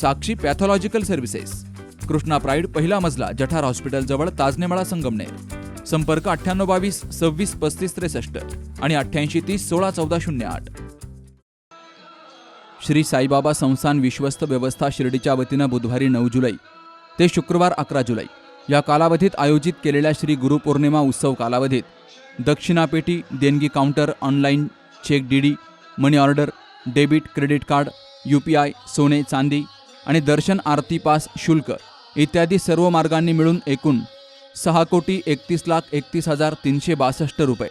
Sakshi pathological services. Krishna pride पहिला मजला जठार हॉस्पिटलजवळ ताजनेमाळा संगमनेर. संपर्क अठ्ठ्याण्णव बावीस सव्वीस पस्तीस त्रेसष्ट आणि अठ्ठ्याऐंशी तीस सोळा चौदा शून्य आठ. श्री साईबाबा संस्थान विश्वस्त व्यवस्था शिर्डीच्या वतीनं बुधवारी नऊ जुलै ते शुक्रवार अकरा जुलै या कालावधीत आयोजित केलेल्या श्री गुरुपौर्णिमा उत्सव कालावधीत दक्षिणापेटी देणगी counter online cheque D D money order debit credit card U P I सोने चांदी आणि दर्शन आरती पास शुल्क इत्यादी सर्व मार्गांनी मिळून एकूण सहा कोटी एकतीस लाख एकतीस हजार तीनशे बासष्ट रुपये.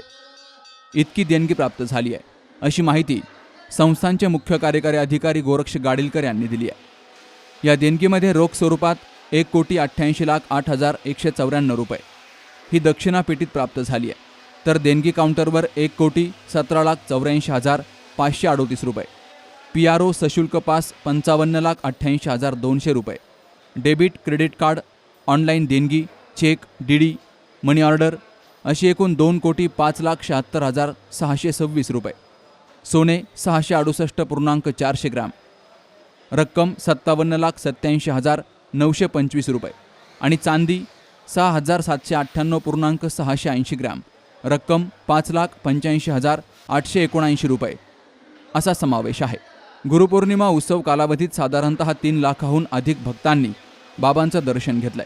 इतकी देणगी प्राप्त झाली आहे. अशी माहिती संस्थांचे मुख्य कार्यकारी अधिकारी गोरक्ष गाडीलकर यांनी दिली आहे. या देणगीमध्ये रोख स्वरूपात एक कोटी अठ्ठ्याऐंशी लाख आठ हजार एकशे चौऱ्याण्णव रुपये. ही दक्षिणा पेटीत प्राप्त झाली आहे. तर देणगी काउंटरवर एक कोटी सतरा लाख चौऱ्याऐंशी हजार पाचशे अडोतीस रुपये. पी आर ओ सशुल्क पास पंचावन्न लाख अठ्ठ्याऐंशी हजार दोनशे रुपये. डेबिट क्रेडिट कार्ड ऑनलाईन देणगी cheque D D money order अशी एकूण दोन कोटी पाच लाख शहात्तर हजार सहाशे सव्वीस रुपये. सोने सहाशे अडुसष्ट पूर्णांक चारशे ग्रॅम. रक्कम सत्तावन्न लाख सत्याऐंशी हजार नऊशे पंचवीस रुपये. आणि चांदी सहा हजार सातशे अठ्ठ्याण्णव पूर्णांक सहाशे ऐंशी ग्रॅम. रक्कम पाच लाख पंच्याऐंशी हजार आठशे एकोणऐंशी रुपये. असा समावेश आहे. गुरुपौर्णिमा उत्सव कालावधीत साधारणतः तीन लाखाहून अधिक भक्तांनी बाबांचं दर्शन घेतलंय.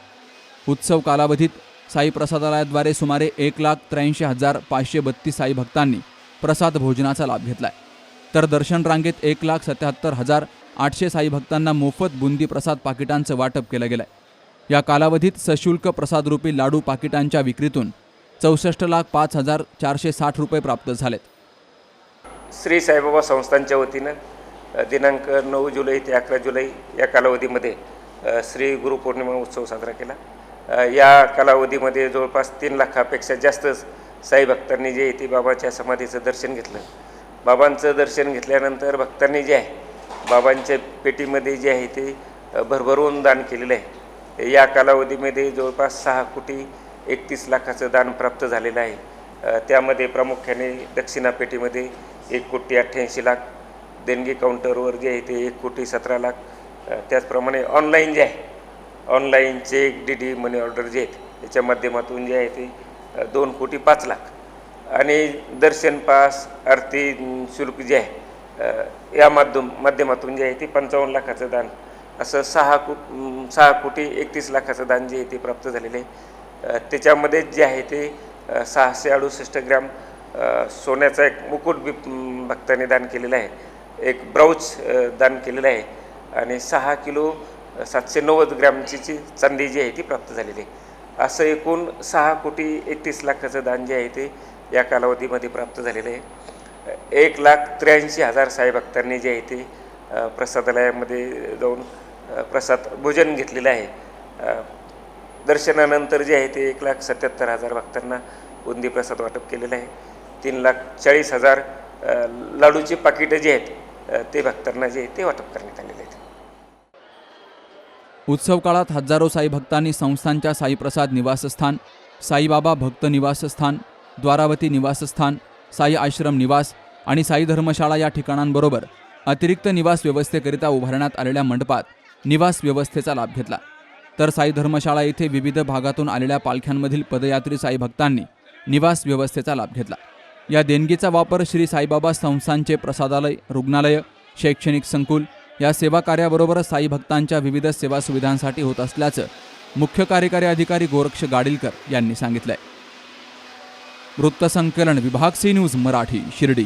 उत्सव कालावधीत साई प्रसादालयाद्वारे सुमारे एक लाख त्र्याऐंशी हजार पाचशे बत्तीस साई भक्तांनी प्रसाद भोजनाचा लाभ घेतलाय. तर दर्शन रांगेत एक लाख सत्याहत्तर हजार आठशे साई भक्तांना मोफत बुंदी प्रसाद पाकिटांचं वाटप केलं गेलंय. या कालावधीत सशुल्क प्रसादरूपी लाडू पाकिटांच्या विक्रीतून चौसष्ट लाख पाच हजार चारशे साठ रुपये प्राप्त झालेत. श्री साईबाबा संस्थांच्या वतीनं दिनांक नऊ जुलै ते अकरा जुलै या कालावधीमध्ये श्री गुरुपौर्णिमा उत्सव साजरा केला. या कालावधीमध्ये जवळपास तीन लाखापेक्षा जास्त साई भक्तांनी जे आहे ते बाबाच्या समाधीचं दर्शन घेतलं. बाबांचं दर्शन घेतल्यानंतर भक्तांनी जे आहे बाबांच्या पेटीमध्ये जे आहे ते भरभरून दान केलेलं आहे. या कालावधीमध्ये जवळपास सहा कोटी एकतीस लाखाचं दान प्राप्त झालेलं आहे. त्यामध्ये प्रामुख्याने दक्षिणा पेटीमध्ये एक कोटी अठ्ठ्याऐंशी लाख देणगी काउंटरवर जे आहे ते एक कोटी सतरा लाख त्याचप्रमाणे ऑनलाईन जे आहे online cheque D D money order जे आहेत त्याच्या माध्यमातून जे आहे ते दोन कोटी पाच लाख. आणि दर्शन पास आरती शुल्क जे आहे या माध्यम माध्यमातून जे आहे ते पंचावन्न लाखाचं दान असं सहा को सहा कोटी एकतीस लाखाचं दान जे आहे ते प्राप्त झालेलं आहे. त्याच्यामध्ये जे आहे ते सहाशे अडुसष्ट ग्रॅम सोन्याचा एक मुकुट बी भक्ताने दान केलेला आहे. एक ब्राऊच दान केलेलं आहे. आणि सहा किलो सातशे नव्वद ग्रॅमची जी चांदी जी आहे ती प्राप्त झालेली आहे. असं एकूण सहा कोटी एकतीस लाखाचं दान जे आहे ते या कालावधीमध्ये प्राप्त झालेलं आहे. एक लाख त्र्याऐंशी हजार साई भक्तांनी जे आहे ते प्रसादालयामध्ये जाऊन प्रसाद भोजन घेतलेलं आहे. दर्शनानंतर जे आहे ते एक लाख सत्याहत्तर हजार भक्तांना बुंदी प्रसाद वाटप केलेलं आहे. तीन लाख चाळीस हजार लाडूची पाकिटं जी आहेत ते भक्तांना जे आहे ते वाटप करण्यात आलेले आहेत. उत्सव काळात हजारो साई भक्तांनी संस्थांच्या साईप्रसाद निवासस्थान साईबाबा भक्त निवासस्थान द्वारावती निवासस्थान साई आश्रम निवास आणि साई धर्मशाळा या ठिकाणांबरोबर अतिरिक्त निवास व्यवस्थेकरिता उभारण्यात आलेल्या मंडपात निवास व्यवस्थेचा लाभ घेतला. तर साई धर्मशाळा येथे विविध भागातून आलेल्या पालख्यांमधील पदयात्री साई भक्तांनी निवास व्यवस्थेचा लाभ घेतला. या देणगीचा वापर श्री साईबाबा संस्थांचे प्रसादालय रुग्णालय शैक्षणिक संकुल या सेवा कार्याबरोबरच साई भक्तांच्या विविध सेवा सुविधांसाठी होत असल्याचं मुख्य कार्यकारी अधिकारी गोरक्ष गाडीलकर यांनी सांगितलंय. वृत्तसंकलन विभाग सी न्यूज मराठी शिर्डी.